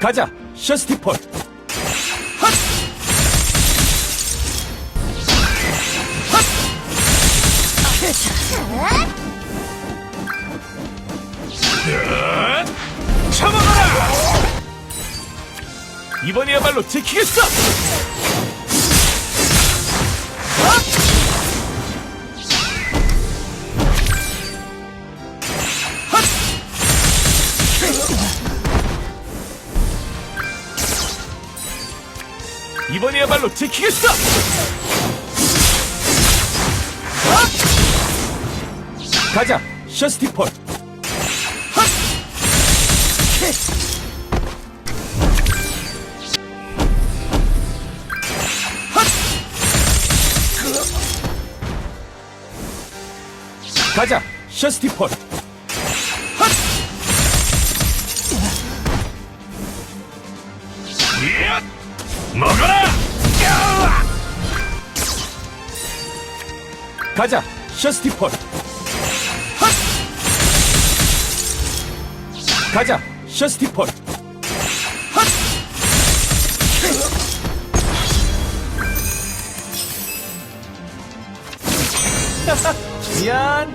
가자, 셔스티폴. 참아가라! 이번이야말로 지키겠어! 이번이야말로 지키겠어! 가자, 셔스티폴. 가자, 셔스티폴. 먹어라! 가자, 셔스티폴. 가자, 셔스티폴. 미안.